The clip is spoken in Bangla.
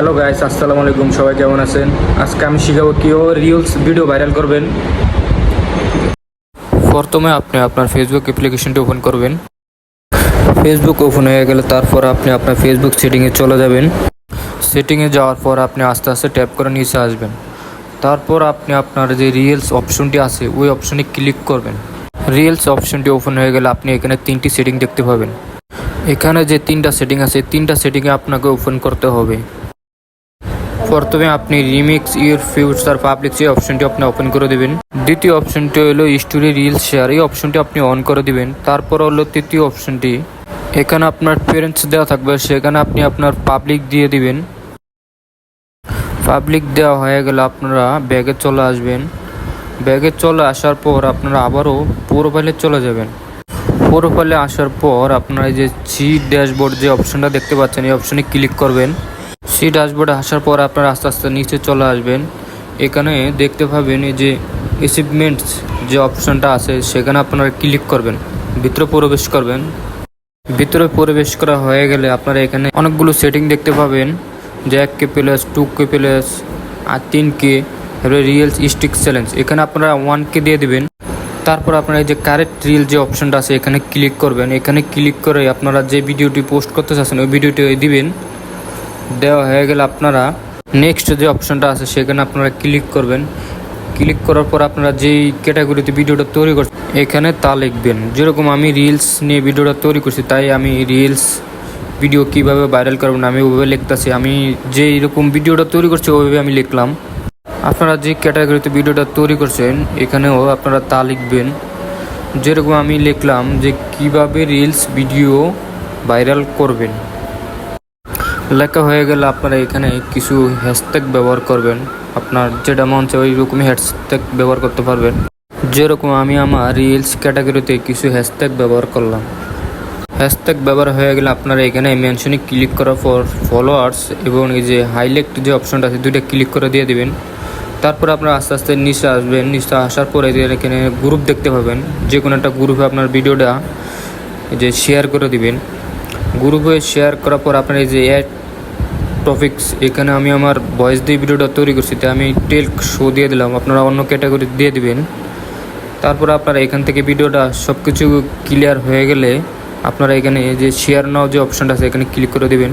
হ্যালো গাইস, আসসালামু আলাইকুম, সবাই কেমন আছেন? আজকে আমি শিখাবো কিও রিলস ভিডিও ভাইরাল করবেন। প্রথমে আপনি আপনার ফেসবুক অ্যাপ্লিকেশনটি ওপেন করবেন। ফেসবুক ওপেন হয়ে গেলে তারপর আপনি আপনার ফেসবুক সেটিংয়ে চলে যাবেন। সেটিংয়ে যাওয়ার পর আপনি আস্তে আস্তে ট্যাপ করে নিচে আসবেন। তারপর আপনি আপনার যে রিলস অপশনটি আছে, ওই অপশনে ক্লিক করবেন। রিলস অপশনটি ওপেন হয়ে গেলে আপনি এখানে তিনটি সেটিং দেখতে পাবেন। এখানে যে তিনটা সেটিং আছে, তিনটা সেটিংয়ে আপনাকে ওপেন করতে হবে। প্রথমে আপনি রিমিক্স ইউর ফিউচার পাবলিক সেই অপশনটি আপনি ওপেন করে দেবেন। দ্বিতীয় অপশনটি হলো স্টোরি রিলস শেয়ার। এই অপশনটি আপনি অন করে দিবেন। তারপর হলো তৃতীয় অপশনটি। এখানে আপনার পেরেন্টস দেওয়া থাকবে। সেখানে আপনি আপনার পাবলিক দিয়ে দিবেন। পাবলিক দেওয়া হয়ে গেলে আপনারা ব্যাগে চলে আসবেন। ব্যাগে চলে আসার পর আপনারা আবারও প্রোফাইলে চলে যাবেন। প্রোফাইলে আসার পর আপনারা যে সি ড্যাশবোর্ড যে অপশনটা দেখতে পাচ্ছেন, এই অপশনে ক্লিক করবেন। সি ড্যাশবোর্ডে আসার পর আপনারা আস্তে আস্তে নিচে চলে আসবেন। এখানে দেখতে পাবেন যে অ্যাচিভমেন্টস যে অপশনটা আছে, সেখানে আপনারা ক্লিক করবেন, ভিতরে প্রবেশ করবেন। ভিতরে প্রবেশ করা হয়ে গেলে আপনারা এখানে অনেকগুলো সেটিং দেখতে পাবেন, যে এক K plus two K plus আর তিন কে এবারে রিয়েলস স্টিক চ্যালেঞ্জ এখানে আপনারা ওয়ান কে দিয়ে দেবেন। তারপর আপনারা এই যে কারেক্ট রিল যে অপশনটা আছে, এখানে ক্লিক করবেন। এখানে ক্লিক করে আপনারা যে ভিডিওটি পোস্ট করতে চাচ্ছেন, ওই ভিডিওটি দিবেন। দেওয়া হয়ে গেলে আপনারা নেক্সট যে অপশনটা আছে সেখানে আপনারা ক্লিক করবেন। ক্লিক করার পর আপনারা যেই ক্যাটাগরিতে ভিডিওটা তৈরি করছেন, এখানে তা লিখবেন। যেরকম আমি রিলস নিয়ে ভিডিওটা তৈরি করছি, তাই আমি রিলস ভিডিও কীভাবে ভাইরাল করবেন আমি ওইভাবে লিখতেছি। আমি যে এরকম ভিডিওটা তৈরি করছি ওইভাবে আমি লিখলাম। আপনারা যে ক্যাটাগরিতে ভিডিওটা তৈরি করছেন, এখানেও আপনারা তা লিখবেন। যেরকম আমি লিখলাম যে কীভাবে রিলস ভিডিও ভাইরাল করবেন। লেখা হয়ে গেলে আপনারা এখানে কিছু হ্যাশট্যাগ ব্যবহার করবেন। আপনার যেটা মন চায় ওই রকমই হ্যাশট্যাগ ব্যবহার করতে পারবেন। যেরকম আমি আমার রিলস ক্যাটাগরিতে কিছু হ্যাশট্যাগ ব্যবহার করলাম। হ্যাশট্যাগ ব্যবহার হয়ে গেলে আপনারা এখানে মেনশনে ক্লিক করার পর ফলোয়ার্স এবং এই যে হাইলাইট যে অপশনটা আছে, দুইটা ক্লিক করে দিয়ে দিবেন। তারপর আপনারা আস্তে আস্তে নিচে আসবেন। নিচে আসার পরে এখানে গ্রুপ দেখতে পাবেন। যে কোনো একটা গ্রুপে আপনার ভিডিওটা যে শেয়ার করে দিবেন। গ্রুপে শেয়ার করার পর আপনার এই যে অ্যাড টপিক্স এখানে আমি আমার বয়স দিয়ে ভিডিওটা তৈরি করছি তাই আমি টেল্ক শো দিয়ে দিলাম, আপনারা অন্য ক্যাটাগরি দিয়ে দিবেন। তারপর আপনারা এখান থেকে ভিডিওটা সব কিছু ক্লিয়ার হয়ে গেলে আপনারা এখানে যে শেয়ার নাও যে অপশানটা আছে, এখানে ক্লিক করে দেবেন।